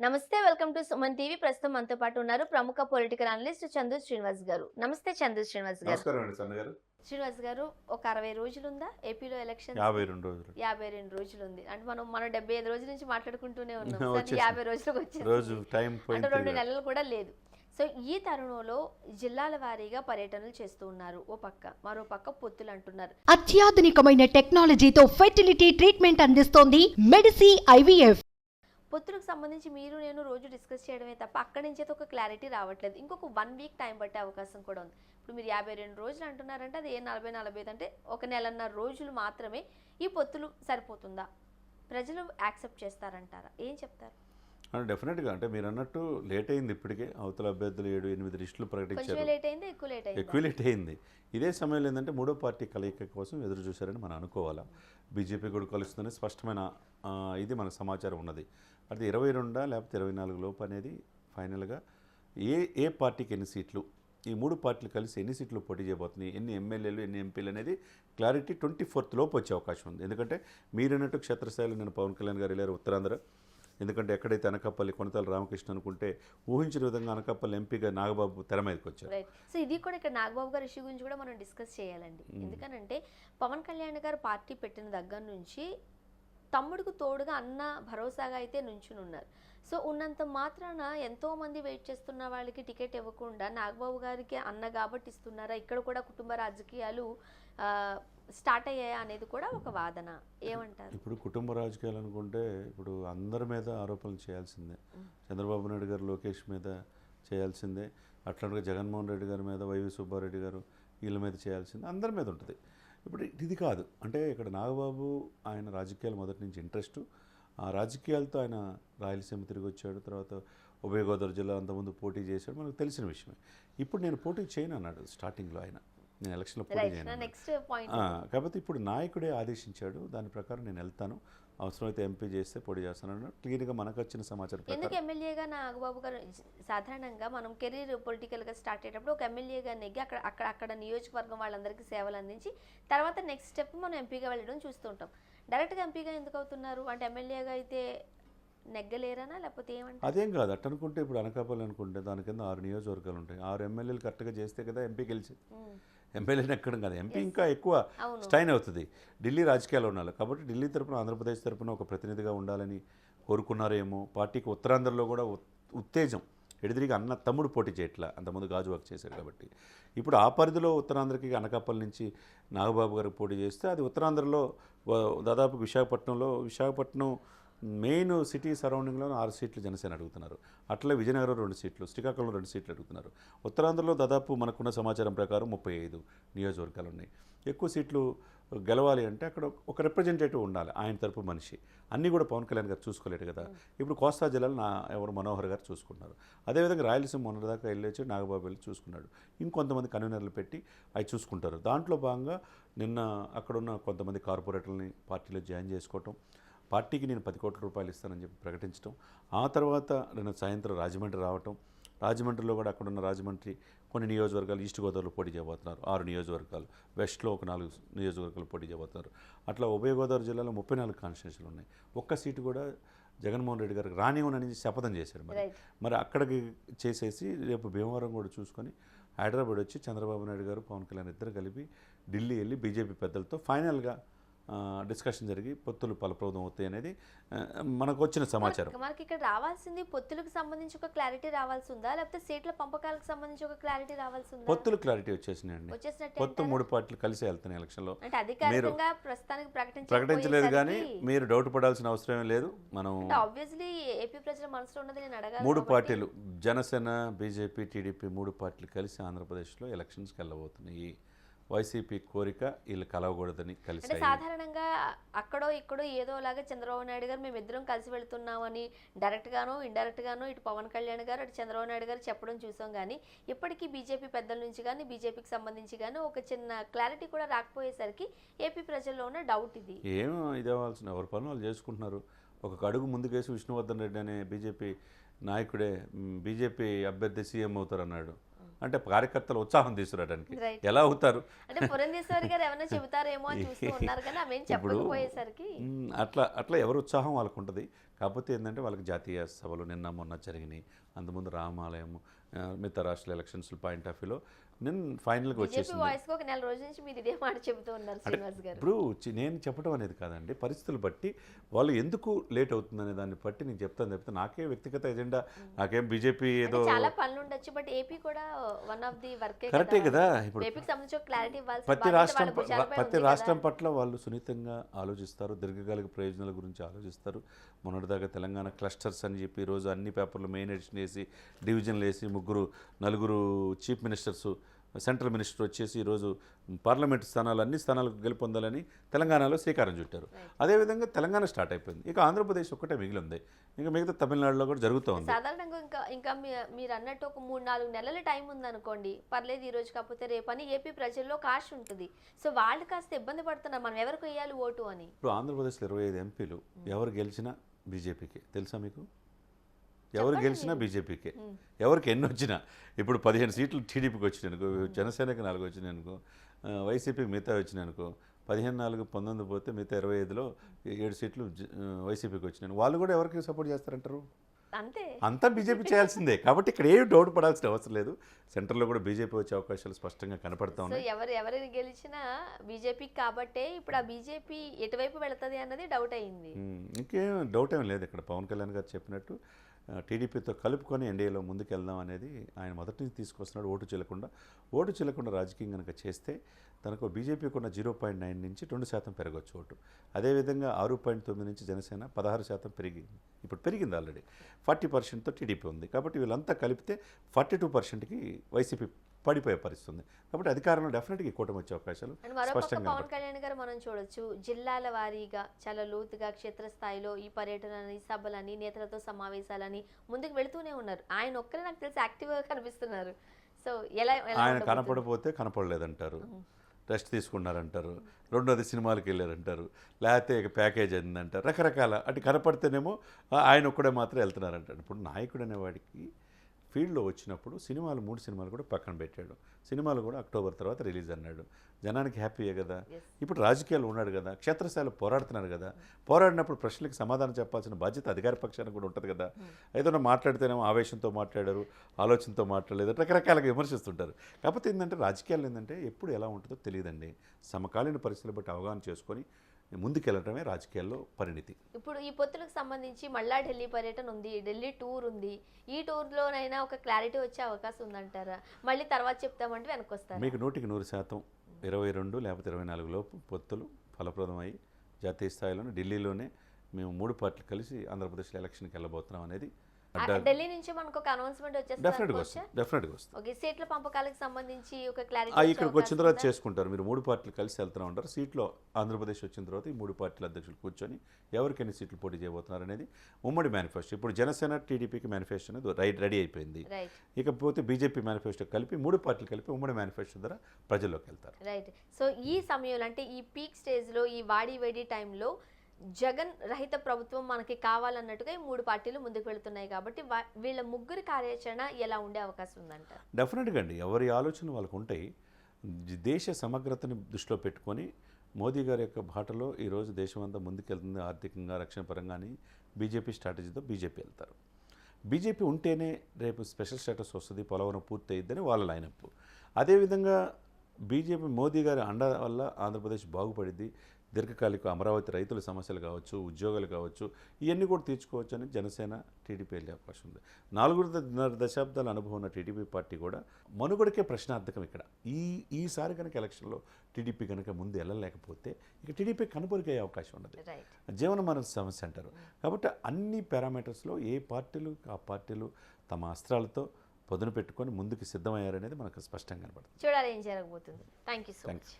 నమస్తే welcome to Suman TV. ప్రస్తుతం మనతో పాటు ఉన్నారు ప్రముఖ పొలిటికల్ అనలిస్ట్ చందు శ్రీనివాస్ గారు. నమస్తే చందు శ్రీనివాస్ గారు. శ్రీనివాస్ గారు ఒక అరవై రోజులు ఉందా ఏపీలో ఎలక్షన్ యాభై రెండు రోజులు. యాభై రెండు రోజులు ఉంది అంటే మనం మనం డెబ్బై ఐదు రోజుల నుంచి మాట్లాడుకుంటూనే ఉన్నాం. యాభై రోజులకు టైం అంటే రెండు నెలలు కూడా లేదు. సో ఈ తరుణంలో జిల్లాల వారీగా పర్యటనలు చేస్తూ ఉన్నారు. ఓ పక్క మరో పక్క పొత్తులు అంటున్నారు. అత్యాధునికమైన టెక్నాలజీతో ఫెర్టిలిటీ ట్రీట్మెంట్ అందిస్తోంది మెడిసి ఐవీఎఫ్. పొత్తులకు సంబంధించి మీరు నేను రోజు డిస్కస్ చేయడమే తప్ప అక్కడి నుంచి అయితే ఒక క్లారిటీ రావట్లేదు. ఇంకొక వన్ వీక్ టైం పట్టే అవకాశం కూడా ఉంది. ఇప్పుడు మీరు యాభై రెండు రోజులు అంటున్నారంటే అది ఏ నలభై నలభై అంటే ఒక నెలన్నర రోజులు మాత్రమే ఈ పొత్తులు సరిపోతుందా? ప్రజలు యాక్సెప్ట్ చేస్తారంటారా? ఏం చెప్తారు? అంటే డెఫినెట్గా. అంటే మీరు అన్నట్టు లేట్ అయింది ఇప్పటికే. అవతల అభ్యర్థులు ఏడు ఎనిమిది లిస్టులు ప్రకటించారు. లేట్ అయింది ఎక్కువ లేట్ అయింది. ఎక్కువ లేట్ అయింది. ఇదే సమయంలో ఏంటంటే మూడో పార్టీ కలయిక కోసం ఎదురు చూశారని మనం అనుకోవాలా. బీజేపీ కూడా కలుస్తుందని స్పష్టమైన ఇది మనకు సమాచారం ఉన్నది. అది ఇరవై రెండా లేకపోతే ఇరవై నాలుగు లోపు అనేది ఫైనల్గా ఏ ఏ పార్టీకి ఎన్ని సీట్లు ఈ మూడు పార్టీలు కలిసి ఎన్ని సీట్లు పోటీ చేయబోతున్నాయి ఎన్ని ఎమ్మెల్యేలు ఎన్ని ఎంపీలు అనేది క్లారిటీ ట్వంటీ ఫోర్త్ లోపు వచ్చే అవకాశం ఉంది. ఎందుకంటే మీరన్నట్టు క్షేత్రస్థాయిలో నేను పవన్ కళ్యాణ్ గారు వెళ్ళారు ఉత్తరాంధ్ర. ఎందుకంటే ఎక్కడైతే అనకాపల్లి కొనతాల రామకృష్ణ అనుకుంటే ఊహించిన విధంగా అనకాపల్లి ఎంపీగా నాగబాబు తెర మీదకి వచ్చారు. సో ఇది కూడా ఇక్కడ నాగబాబు గారి ఇష్యూ గురించి కూడా మనం డిస్కస్ చేయాలండి. ఎందుకనంటే పవన్ కళ్యాణ్ గారు పార్టీ పెట్టిన దగ్గర నుంచి తమ్ముడికి తోడుగా అన్న భరోసాగా అయితే నుంచుని ఉన్నారు సో ఉన్నంత మాత్రాన ఎంతో మంది వెయిట్ చేస్తున్న వాళ్ళకి టికెట్ ఇవ్వకుండా నాగబాబు గారికి అన్న కాబట్టి ఇస్తున్నారా? ఇక్కడ కూడా కుటుంబ రాజకీయాలు స్టార్ట్ అయ్యాయా అనేది కూడా ఒక వాదన. ఏమంటారు? ఇప్పుడు కుటుంబ రాజకీయాలు అనుకుంటే ఇప్పుడు అందరి మీద ఆరోపణలు చేయాల్సిందే. చంద్రబాబు నాయుడు గారు లోకేష్ మీద చేయాల్సిందే. అట్లాంటిగా జగన్మోహన్ రెడ్డి గారి మీద వైవి సుబ్బారెడ్డి గారు వీళ్ళ మీద చేయాల్సిందే. అందరి మీద ఉంటుంది. ఇప్పుడు ఇది కాదు. అంటే ఇక్కడ నాగబాబు ఆయన రాజకీయాలు మొదటి నుంచి ఇంట్రెస్ట్ ఆ రాజకీయాలతో ఆయన రాయలసీమ తిరిగి వచ్చాడు. తర్వాత ఉభయ గోదావరి జిల్లా అంతకుముందు పోటీ చేశాడు. మనకు తెలిసిన విషయమే. ఇప్పుడు నేను పోటీ చేయను అన్నాడు స్టార్టింగ్లో ఆయన. నేను ఎలక్షన్లో పోటీ చేయను కాకపోతే ఇప్పుడు నాయకుడే ఆదేశించాడు. దాని ప్రకారం నేను వెళ్తాను. అవసరమైతే ఎంపీ చేస్తే పొడి చేస్తాను క్లియర్గా మనకు వచ్చిన సమాచారం ఎందుకు ఎమ్మెల్యేగా నాగబాబు గారు సాధారణంగా మనం కెరీర్ పొలిటికల్గా స్టార్ట్ అయ్యేటప్పుడు ఒక ఎమ్మెల్యేగా నెగ్గి అక్కడ అక్కడ అక్కడ నియోజకవర్గం వాళ్ళందరికీ సేవలు అందించి తర్వాత నెక్స్ట్ స్టెప్ మనం ఎంపీగా వెళ్ళడం చూస్తుంటాం డైరెక్ట్గా ఎంపీగా ఎందుకు అవుతున్నారు? అంటే ఎమ్మెల్యేగా అయితే నెగ్గలేరనా? లేకపోతే ఏమంటారు? అదేం కాదు. అట్ట అనుకుంటే ఇప్పుడు అనకాపల్లి అనుకుంటే దాని కింద ఆరు నియోజకవర్గాలు ఉంటాయి. ఆరు ఎమ్మెల్యేలు కరెక్ట్గా చేస్తే కదా ఎంపీ గెలిచి ఎమ్మెల్యేని ఎక్కడం కదా. ఎంపీ ఇంకా ఎక్కువ స్టైన్ అవుతుంది. ఢిల్లీ రాజకీయాలు ఉండాలి. కాబట్టి ఢిల్లీ తరపున ఆంధ్రప్రదేశ్ తరపున ఒక ప్రతినిధిగా ఉండాలని కోరుకున్నారేమో. పార్టీకి ఉత్తరాంధ్రలో కూడా ఉత్- ఉత్తేజం. ఎడిదిరిగి అన్న తమ్ముడు పోటీ చేయట్లా. అంతకుముందు గాజు వర్క్ చేశారు కాబట్టి. ఇప్పుడు ఆ పరిధిలో ఉత్తరాంధ్రకి అనకాపల్లి నుంచి నాగబాబు గారికి పోటీ చేస్తే అది ఉత్తరాంధ్రలో దాదాపు విశాఖపట్నంలో విశాఖపట్నం మెయిన్ సిటీ సరౌండింగ్లో ఆరు సీట్లు జనసేన అడుగుతున్నారు. అట్లే విజయనగరం రెండు సీట్లు శ్రీకాకుళం రెండు సీట్లు అడుగుతున్నారు. ఉత్తరాంధ్రలో దాదాపు మనకున్న సమాచారం ప్రకారం ముప్పై ఐదు నియోజకవర్గాలు ఉన్నాయి ఎక్కువ సీట్లు గెలవాలి అంటే అక్కడ ఒక రిప్రజెంటేటివ్ ఉండాలి ఆయన తరపు మనిషి. అన్నీ కూడా పవన్ కళ్యాణ్ గారు చూసుకోలేడు కదా. ఇప్పుడు కోస్తా జిల్లాలో నా ఎవరు మనోహర్ గారు చూసుకున్నారు అదేవిధంగా రాయలసీమ మొన్నదాకా వెళ్ళొచ్చి నాగబాబు వెళ్ళి చూసుకున్నాడు. ఇంకొంతమంది కన్వీనర్లు పెట్టి అవి చూసుకుంటారు. దాంట్లో భాగంగా నిన్న అక్కడున్న కొంతమంది కార్పొరేటర్లని పార్టీలో జాయిన్ చేసుకోవటం పార్టీకి నేను పది కోట్ల రూపాయలు ఇస్తానని చెప్పి ప్రకటించడం ఆ తర్వాత నిన్న సాయంత్రం రాజమండ్రి రావటం రాజమండ్రిలో కూడా అక్కడున్న రాజమండ్రి కొన్ని నియోజకవర్గాలు ఈస్ట్ గోదావరిలో పోటీ చేయబోతున్నారు ఆరు నియోజకవర్గాలు వెస్ట్లో ఒక నాలుగు నియోజకవర్గాలు పోటీ చేయబోతున్నారు. అట్లా ఉభయ గోదావరి జిల్లాలో ముప్పై నాలుగు కాన్స్టిట్యూన్సీలు ఉన్నాయి. ఒక్క సీటు కూడా జగన్మోహన్ రెడ్డి గారికి రానివ్వనని శపథం చేశారు మరి. మరి అక్కడికి చేసేసి రేపు భీమవరం కూడా చూసుకొని హైదరాబాద్ వచ్చి చంద్రబాబు నాయుడు గారు పవన్ కళ్యాణ్ ఇద్దరు కలిపి ఢిల్లీ వెళ్ళి బీజేపీ పెద్దలతో ఫైనల్గా డిస్కషన్ జరిగి పొత్తులు ఫలప్రదం అవుతాయి అనేది మనకు వచ్చిన సమాచారం. మనకి- ఇక్కడ రావాల్సింది పొత్తులకు సంబంధించి ఒక క్లారిటీ రావాల్సి ఉందా? లేకపోతే సీట్ల పంపకాలకు సంబంధించి ఒక క్లారిటీ రావాల్సి ఉందా? పొత్తులు క్లారిటీ వచ్చేసినాయండి. పొత్తు? మూడు పార్టీలు కలిసి వెళ్తున్నాయి ఎలక్షన్లో. ప్రకటించ ప్రకటించలేదు కానీ మీరు డౌట్ పడాల్సిన అవసరం లేదు. మనం ఆబ్వియస్లీ ఏపీ ప్రజల మనసులో ఉన్నది నేను అడగాలి మూడు పార్టీలు జనసేన బీజేపీ టీడీపీ మూడు పార్టీలు కలిసి ఆంధ్రప్రదేశ్లో ఎలక్షన్స్కి వెళ్ళబోతున్నాయి. వైసీపీ కోరిక వీళ్ళు కలవకూడదని కలిసి సాధారణంగా అక్కడో ఇక్కడో ఏదోలాగా చంద్రబాబు నాయుడు గారు మేము ఇద్దరం కలిసి వెళ్తున్నామని డైరెక్ట్ గాను ఇండైరెక్ట్ గాను ఇటు పవన్ కళ్యాణ్ గారు అటు చంద్రబాబు నాయుడు గారు చెప్పడం చూసాం కానీ ఇప్పటికీ బీజేపీ పెద్దల నుంచి కానీ బీజేపీకి సంబంధించి కానీ ఒక చిన్న క్లారిటీ కూడా రాకపోయేసరికి ఏపీ ప్రజల్లో ఉన్న డౌట్ ఇది. ఏం ఇది అవ్వాల్సిన ఎవరి పనులు వాళ్ళు చేసుకుంటున్నారు? ఒక అడుగు ముందుకేసి విష్ణువర్ధన్ రెడ్డి అనే బీజేపీ నాయకుడే బీజేపీ అభ్యర్థి సీఎం అవుతారు అన్నాడు అంటే కార్యకర్తలు ఉత్సాహం తీసుకురావడానికి. ఎలా అవుతారు? ఇప్పుడు అట్లా అట్లా ఎవరు ఉత్సాహం వాళ్ళకు ఉంటుంది కాకపోతే ఏంటంటే వాళ్ళకి జాతీయ సభలు నిన్న మొన్న జరిగినాయి. అంతకుముందు రామాలయం మిగతా రాష్ట్ర ఎలక్షన్స్ పాయింట్ ఆఫ్ వ్యూలో నేను ఫైనల్గా కి ఒక నెల రోజుల నుంచి మీరు ఇదే మాట చెబుతూ ఉన్నారు శ్రీనివాస్ గారు. ఇప్పుడు చి- నేను చెప్పడం అనేది కాదండి. పరిస్థితులు బట్టి వాళ్ళు ఎందుకు లేట్ అవుతుందనే దాన్ని బట్టి నేను చెప్తాను చెప్తే నాకే వ్యక్తిగత ఎజెండా నాకేం బీజేపీ ఏదో చాలా పనులు ఉండొచ్చు బట్ ఏపీ కూడా వన్ ఆఫ్ ది వర్కే కరెక్టే కదా. ఇప్పుడు ఏపీకి సంబంధించి ఒక క్లారిటీ ప్రతి రాష్ట్రం ప్రతి. రాష్ట్రం పట్ల వాళ్ళు సున్నితంగా ఆలోచిస్తారు. దీర్ఘకాలిక ప్రయోజనాల గురించి ఆలోచిస్తారు. మొన్నటిదాకా తెలంగాణ క్లస్టర్స్ అని చెప్పి ఈరోజు అన్ని పేపర్లు మెయిన్ ఎడిషన్ వేసి డివిజన్లు వేసి ముగ్గురు నలుగురు చీఫ్ మినిస్టర్స్ సెంట్రల్ మినిస్టర్ వచ్చేసి ఈరోజు పార్లమెంట్ స్థానాలు అన్ని స్థానాలకు గెలుపొందాలని తెలంగాణలో శ్రీకారం చుట్టారు. అదేవిధంగా తెలంగాణ స్టార్ట్ అయిపోయింది. ఇక ఆంధ్రప్రదేశ్ ఒక్కటే మిగిలి ఉంది ఇంకా మిగతా తమిళనాడులో కూడా జరుగుతూ ఉంది. సాధారణంగా ఇంకా ఇంకా మీరు అన్నట్టు ఒక మూడు నాలుగు నెలల టైం ఉందనుకోండి. పర్లేదు ఈ రోజు కాకపోతే రేపు అని ఏపీ ప్రజల్లో కాష్ ఉంటుంది. సో వాళ్ళు కాస్త ఇబ్బంది పడుతున్నారు. మనం ఎవరికి వేయాలి ఓటు అని? ఇప్పుడు ఆంధ్రప్రదేశ్లో ఇరవై ఐదు ఎంపీలు. ఎవరు గెలిచినా బీజేపీకే. తెలుసా మీకు? ఎవరు గెలిచినా బీజేపీకే. ఎవరికి ఎన్ని వచ్చినా. ఇప్పుడు పదిహేను సీట్లు టీడీపీకి వచ్చినాయి అనుకో జనసేనకి నాలుగు వచ్చినాయి అనుకో ఆ, వైసీపీకి మిగతా వచ్చినాయి అనుకో పదిహేను నాలుగు పంతొమ్మిది పోతే మిగతా ఇరవై ఐదులో ఏడు సీట్లు వైసీపీకి వచ్చినాయి. వాళ్ళు కూడా ఎవరికి సపోర్ట్ చేస్తారంటారు? అంతే. అంతా బీజేపీ చేయాల్సిందే. కాబట్టి ఇక్కడ ఏమి డౌట్ పడాల్సిన అవసరం లేదు. సెంటర్లో కూడా బీజేపీ వచ్చే అవకాశాలు స్పష్టంగా కనపడతా ఉన్నాయి. ఎవరు ఎవరిని గెలిచినా బీజేపీకి కాబట్టే ఇప్పుడు ఆ బీజేపీ ఎటువైపు వెళుతుంది అన్నది డౌట్ అయింది. ఇంకేం డౌట్ ఏం లేదు ఇక్కడ. పవన్ కళ్యాణ్ గారు చెప్పినట్టు టీడీపీతో కలుపుకొని ఎన్డీఏలో ముందుకెళ్దాం అనేది ఆయన మొదటి నుంచి తీసుకొస్తున్నాడు ఓటు చెల్లకుండా. ఓటు చెల్లకుండా రాజకీయం కనుక చేస్తే తనకు బీజేపీకి ఉన్న జీరో పాయింట్ నైన్ నుంచి రెండు శాతం పెరగచ్చు ఓటు. అదేవిధంగా ఆరు పాయింట్ తొమ్మిది నుంచి జనసేన పదహారు శాతం పెరిగింది ఇప్పుడు పెరిగింది ఆల్రెడీ. ఫార్టీ పర్సెంట్తో టీడీపీ ఉంది. కాబట్టి వీళ్ళంతా కలిపితే ఫార్టీ టూ పర్సెంట్కి వైసీపీ పడిపోయే పరిస్థితి ఉంది కాబట్టి అధికారంలో డెఫినెట్గా కూటమి వచ్చే అవకాశాలు స్పష్టంగా పవన్. కళ్యాణ్ గారు మనం చూడొచ్చు. జిల్లాల వారీగా చాలా లోతుగా క్షేత్రస్థాయిలో ఈ పర్యటనని సభలని నేతలతో సమావేశాలని ముందుకు వెళుతూనే ఉన్నారు. ఆయన ఒక్కరే నాకు తెలిసి యాక్టివ్గా కనిపిస్తున్నారు. సో ఎలా ఆయన? కనపడపోతే కనపడలేదంటారు. రెస్ట్ తీసుకున్నారంటారు. రెండోది సినిమాలకు వెళ్ళారంటారు. లేకపోతే ఇక ప్యాకేజ్ అంటారు రకరకాల అటు కనపడితేనేమో ఆయన ఒక్కడే మాత్రం వెళ్తున్నారంటారు. ఇప్పుడు నాయకుడు అనేవాడికి ఫీల్డ్లో వచ్చినప్పుడు సినిమాలు మూడు సినిమాలు కూడా పక్కన పెట్టాడు. సినిమాలు కూడా అక్టోబర్ తర్వాత రిలీజ్ అన్నాడు. జనానికి హ్యాపీయే కదా. ఇప్పుడు రాజకీయాలు ఉన్నాడు కదా? క్షేత్రస్థాయిలో పోరాడుతున్నారు కదా? పోరాడినప్పుడు ప్రశ్నలకు సమాధానం చెప్పాల్సిన బాధ్యత అధికార పక్షానికి కూడా ఉంటుంది కదా? ఏదైనా మాట్లాడితేనేమో ఆవేశంతో మాట్లాడారు ఆలోచనతో మాట్లాడలేదు రకరకాలుగా విమర్శిస్తుంటారు. కాకపోతే ఏంటంటే రాజకీయాలు ఏంటంటే ఎప్పుడు ఎలా ఉంటుందో తెలియదండి. సమకాలీన పరిస్థితులు బట్టి అవగాహన చేసుకొని ముందుకెళ్ళటమే రాజకీయాల్లో పరిణితి. ఇప్పుడు ఈ పొత్తులకు సంబంధించి మళ్ళా ఢిల్లీ పర్యటన ఉంది ఢిల్లీ టూర్ ఉంది. ఈ టూర్లోనైనా ఒక క్లారిటీ వచ్చే అవకాశం ఉందంటారా? మళ్ళీ తర్వాత చెప్తామంటే వెనకొస్తారు? మీకు నూటికి నూరు శాతం ఇరవై రెండు లేకపోతే ఇరవై నాలుగు లోపు పొత్తులు ఫలప్రదమై జాతీయ స్థాయిలోనే ఢిల్లీలోనే మేము మూడు పార్టీలు కలిసి ఆంధ్రప్రదేశ్లో ఎలక్షన్కి వెళ్ళబోతున్నాం అనేది ఢిల్లీ నుంచి మనకు ఒక అనౌన్స్మెంట్ వచ్చేస్తుంది డెఫినెట్గా? వస్తుంది. డెఫినెట్గా వస్తుంది. ఓకే సీట్ల పంపకాలకు సంబంధించి ఒక క్లారిటీ ఇక్కడికి వచ్చిన తర్వాత చేసుకుంటారు. మీరు మూడు పార్టీలు కలిసి వెళ్తూ ఉంటారు. సీట్లో ఆంధ్రప్రదేశ్ వచ్చిన తర్వాత ఈ మూడు పార్టీల అధ్యక్షులు కూర్చొని ఎవరికి ఎన్ని సీట్లు పోటీ చేయబోతున్నారు అనేది ఉమ్మడి మేనిఫెస్టో ఇప్పుడు జనసేన టీడీపీకి మేనిఫెస్టో అనేది రెడీ అయిపోయింది. ఇకపోతే బీజేపీ మేనిఫెస్టో కలిపి మూడు పార్టీలు కలిపి ఉమ్మడి మేనిఫెస్టో ద్వారా ప్రజల్లోకి వెళ్తారు. రైట్ సో ఈ సమయంలో అంటే ఈ పీక్ స్టేజ్లో ఈ వాడి వేడి టైంలో జగన్ రహిత ప్రభుత్వం మనకి కావాలన్నట్టుగా ఈ మూడు పార్టీలు ముందుకు వెళుతున్నాయి కాబట్టి వీళ్ళ ముగ్గురి కార్యాచరణ ఎలా ఉండే అవకాశం ఉందంట డెఫినెట్గా అండి. ఎవరి ఆలోచన వాళ్ళకు ఉంటాయి. దేశ సమగ్రతని దృష్టిలో పెట్టుకొని మోదీ గారి యొక్క బాటలో ఈరోజు దేశం అంతా ముందుకెళ్తుంది ఆర్థికంగా రక్షణ పరంగా అని బీజేపీ స్ట్రాటజీతో బీజేపీ వెళ్తారు. బీజేపీ ఉంటేనే రేపు స్పెషల్ స్టేటస్ వస్తుంది పోలవరం పూర్తి అయ్యిద్దని వాళ్ళ లైనప్ అదేవిధంగా బీజేపీ మోదీ గారి అండ వల్ల ఆంధ్రప్రదేశ్ బాగుపడింది దీర్ఘకాలిక అమరావతి రైతుల సమస్యలు కావచ్చు ఉద్యోగాలు కావచ్చు ఇవన్నీ కూడా తీర్చుకోవచ్చు అని జనసేన టీడీపీ వెళ్ళే అవకాశం ఉంది. నాలుగున్నర దశాబ్దాల అనుభవం ఉన్న టీడీపీ పార్టీ కూడా మనుగడకే ప్రశ్నార్థకం ఇక్కడ. ఈ ఈసారి కనుక ఎలక్షన్లో టీడీపీ కనుక ముందు వెళ్ళలేకపోతే ఇక టీడీపీ కనుపరికయ్యే అవకాశం ఉండదు రైట్ జీవన మరణ సమస్య అంటారు. కాబట్టి అన్ని పారామీటర్స్లో ఏ పార్టీలు ఆ పార్టీలు తమ అస్త్రాలతో పొదును పెట్టుకొని ముందుకు సిద్ధమయ్యారనేది మనకు స్పష్టంగా కనబడుతుంది చూడాలి ఏం జరగబోతుంది. Thank you so much